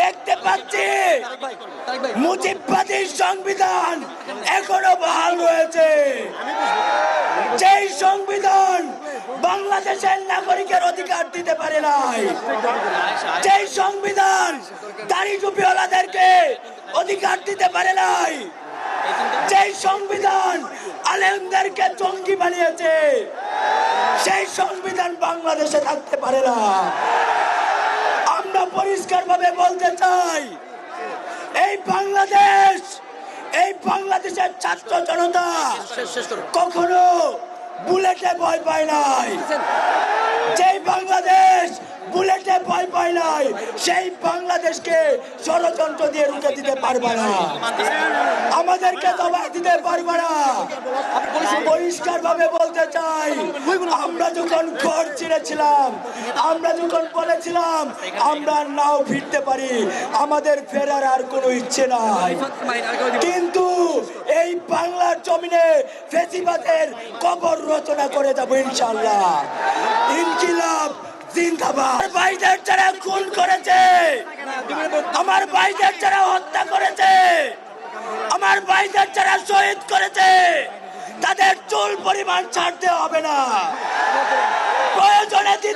দেখতে পাচ্ছি। মুজিববাদী সংবিধান এখনও বহাল রয়েছে। যেই সংবিধান বাংলাদেশের নাগরিকের অধিকার দিতে পারে নাই, যেই সংবিধান দাড়ি টুপিওয়ালাদেরকে অধিকার দিতে পারে নাই, যেই সংবিধান আলেমদেরকে জঙ্গি বানিয়েছে, সেই সংবিধান বাংলাদেশে থাকতে পারে না। পরিষ্কার ভাবে বলতে চাই, এই বাংলাদেশ, এই বাংলাদেশের ছাত্র জনতা কখনো বুলেটে ভয় পায় নাই। যেই বাংলাদেশ বুলেটে ভয় পায় নাই, সেই বাংলাদেশকে ষড়যন্ত্র দিয়ে রুখে দিতে পারবে না। আমাদেরকে দবাই দিতে পারবে না। পরিষ্কার ভাবে বলতে চাই, আমরা যখন ঘর ছিঁড়েছিলাম, আমরা যখন বলেছিলাম, আমরা নাও ফিরতে পারি, আমাদের ফেরার আর কোনো ইচ্ছে নাই। কিন্তু এই বাংলার জমিনে ফেসিবাদের কবর রচনা করে যাব ইনশাল্লাহ ইনকিলাব খুন করেছে, আমার ভাইদের যারা হত্যা করেছে, আমার যারা শহীদ করেছে তাদের চুল পরিমাণ ছাড়তে হবে না। প্রয়োজনে দিতে